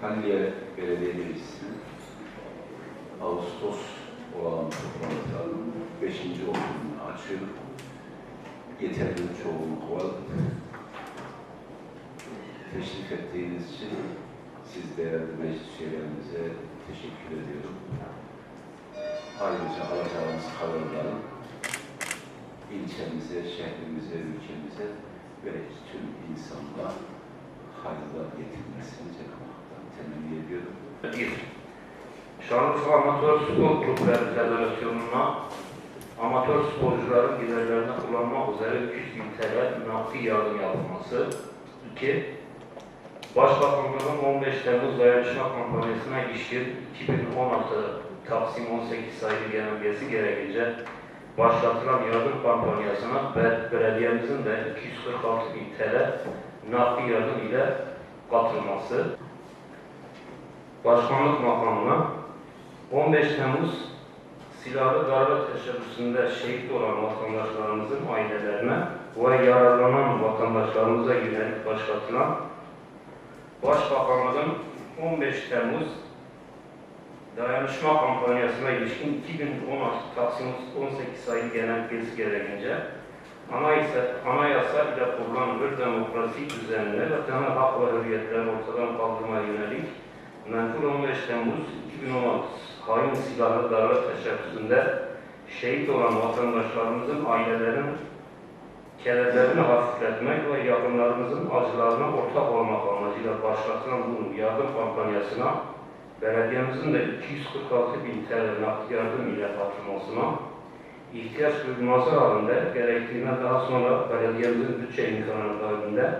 Halliye Belediye Meclisi'nin Ağustos olan toplantılarının 5. oturumunu açıyor. Yeterli çoğunluk var. Teşrif ettiğiniz için siz değerli meclis üyelerimize teşekkür ediyorum. Ayrıca alacağımız kararların ilçemize, şehrimize, ülkemize ve tüm insanlığa hayırlar getirmesini Cenab-ı temenni ediyorum. Bir, Şanlıurfa Amatör Spor Kulüpleri Federasyonu'na amatör sporcuların giderlerini kullanmak üzere 300 bin TL nakdi yardım yapılması. İki, Başbakanlığın 15 Temmuz dayanışma kampanyasına ilişkin 2016 Taksim 18 sayılı genelgesi gereğince başlatılan yardım kampanyasına be- belediyemizin de 246 bin TL nakdi yardım ile katılması. Başkanlık makamına 15 Temmuz silahlı darbe teşebbüsünde şehit olan vatandaşlarımızın ailelerine ve yararlanan vatandaşlarımıza yönelik başlatılan Başbakanlığın 15 Temmuz dayanışma kampanyasına ilişkin 2016 Taksim 18 sayılı genelgesi gereğince anayasa, anayasa ile kurulan bir demokrasi düzenine ve temel hak ve hürriyetleri ortadan kaldırmaya yönelik Menfur 15 Temmuz 2016 hain silahlı darbe teşebbüsünde şehit olan vatandaşlarımızın ailelerinin kederlerini hafifletmek ve yakınlarımızın acılarına ortak olmak amacıyla başlatılan bu yardım kampanyasına belediyemizin de 246 bin TL nakdi yardım ile katılmasına ihtiyaç duyulması halinde gerektiğine daha sonra belediyemizin bütçe imkanı dahilinde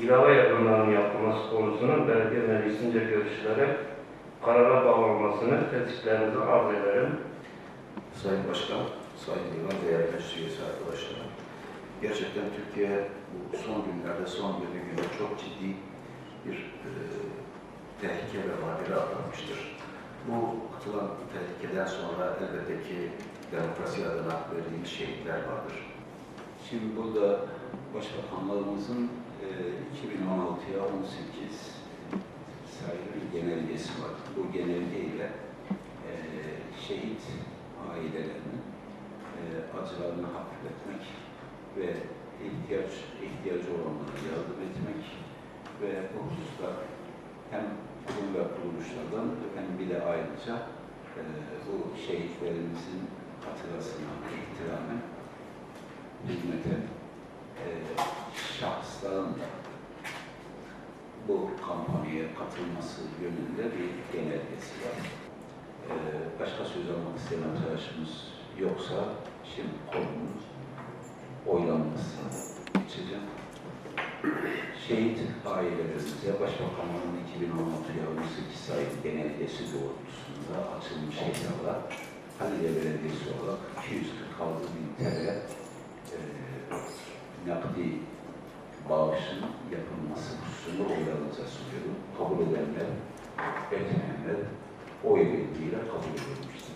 ilave yardımların yapılması konusunun belediye meclisince görüşülerek karara bağlanmasını tetkiklerinize arz ederim. Sayın Başkan, Sayın Divan, değerli meclis üyesi arkadaşlar. Gerçekten Türkiye bu son günlerde, son yedi günde çok ciddi bir e, tehlike ve vadeli atlatmıştır. Bu atılan tehlikeden sonra elbette ki demokrasi adına verdiğimiz şehitler vardır. Şimdi burada Başbakanlarımızın 2016'ya 18 sayılı bir genelgesi var. Bu genelgeyle e, şehit ailelerinin e, acılarını hafifletmek ve ihtiyaç ihtiyacı olanlara yardım etmek ve bu hususta hem kurum ve kuruluşlardan hem bir de ayrıca e, bu şehitlerimizin hatırasına, ihtiramen hizmete şahısların da bu kampanyaya katılması yönünde bir genelgesi var. E, başka söz almak isteyen arkadaşımız yoksa şimdi konunun oylanmasına geçeceğim. Şehit ailelerimize Başbakanlığı'nın 2016 yılı 18 sayılı genelgesi doğrultusunda açılmış hesaba Halilye Belediyesi olarak 246 bin TL e, nakdi bağışın yapılması hususunu oylarınıza sunuyorum. Kabul edenler, etmeyenler oy birliğiyle kabul edilmiştir.